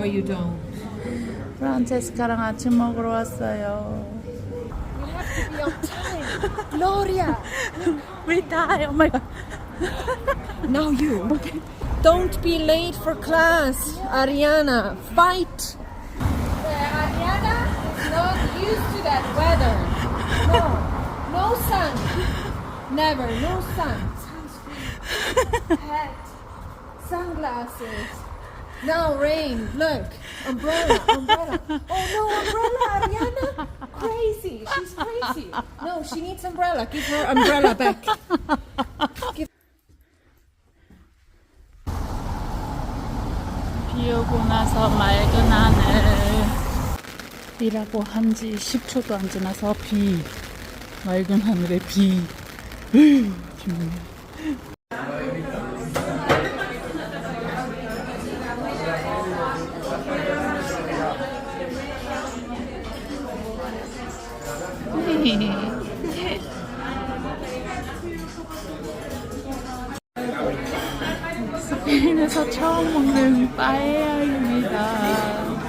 Or you don't? 프란체스카랑 아침 먹으러 왔어요. You have to be on time. Gloria! We die. Oh my god. Now you. Don't be late for class, Ariana. Fight. Ariana is not used to that weather. No, no sun. Never, no sun. Sunscreen, hat, sunglasses. Now rain. Look, umbrella, umbrella. Oh no, umbrella, Ariana. Crazy. She's crazy. No, she needs umbrella. Give her umbrella back. 비 오고 나서 맑은 하늘. 비라고 한 지 10초도 안 지나서 비. 맑은 하늘에 비. 으이, 기분. 스페인에서 처음 먹는 빠에야입니다.